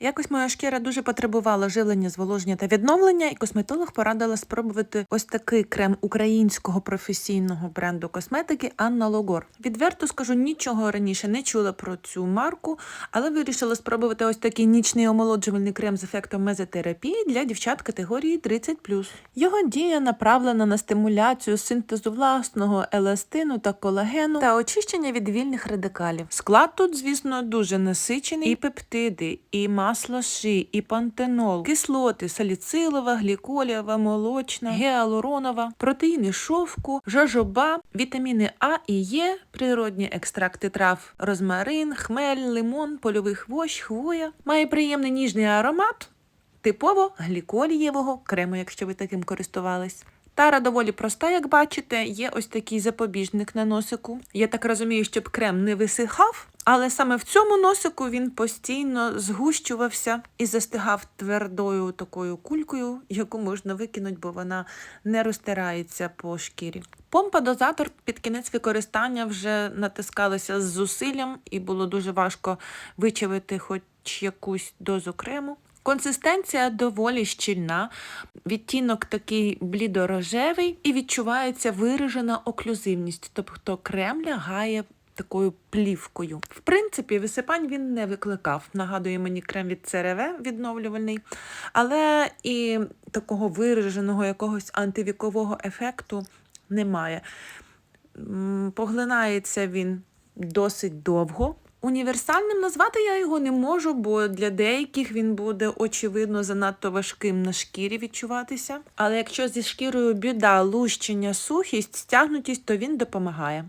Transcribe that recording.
Якось моя шкіра дуже потребувала живлення, зволоження та відновлення, і косметолог порадила спробувати ось такий крем українського професійного бренду косметики Анна Логор. Відверто скажу, нічого раніше не чула про цю марку, але вирішила спробувати ось такий нічний омолоджувальний крем з ефектом мезотерапії для дівчат категорії 30+. Його дія направлена на стимуляцію синтезу власного еластину та колагену та очищення від вільних радикалів. Склад тут, звісно, дуже насичений. І пептиди, і масло ши, і пантенол, кислоти, саліцилова, гліколієва, молочна, гіалуронова, протеїни шовку, жожоба, вітаміни А і Е, природні екстракти трав, розмарин, хмель, лимон, польовий хвощ, хвоя. Має приємний ніжний аромат, типово гліколієвого крему, якщо ви таким користувались. Тара доволі проста, як бачите, є ось такий запобіжник на носику. Я так розумію, щоб крем не висихав, але саме в цьому носику він постійно згущувався і застигав твердою такою кулькою, яку можна викинути, бо вона не розтирається по шкірі. Помпа-дозатор під кінець використання вже натискалася з зусиллям, і було дуже важко вичавити хоч якусь дозу крему. Консистенція доволі щільна, відтінок такий блідорожевий і відчувається виражена оклюзивність, тобто крем лягає такою плівкою. В принципі, висипань він не викликав. Нагадує мені крем від ЦРВ відновлювальний, але і такого вираженого якогось антивікового ефекту немає. Поглинається він досить довго. Універсальним назвати я його не можу, бо для деяких він буде очевидно занадто важким на шкірі відчуватися. Але якщо зі шкірою біда, лущення, сухість, стягнутість, то він допомагає.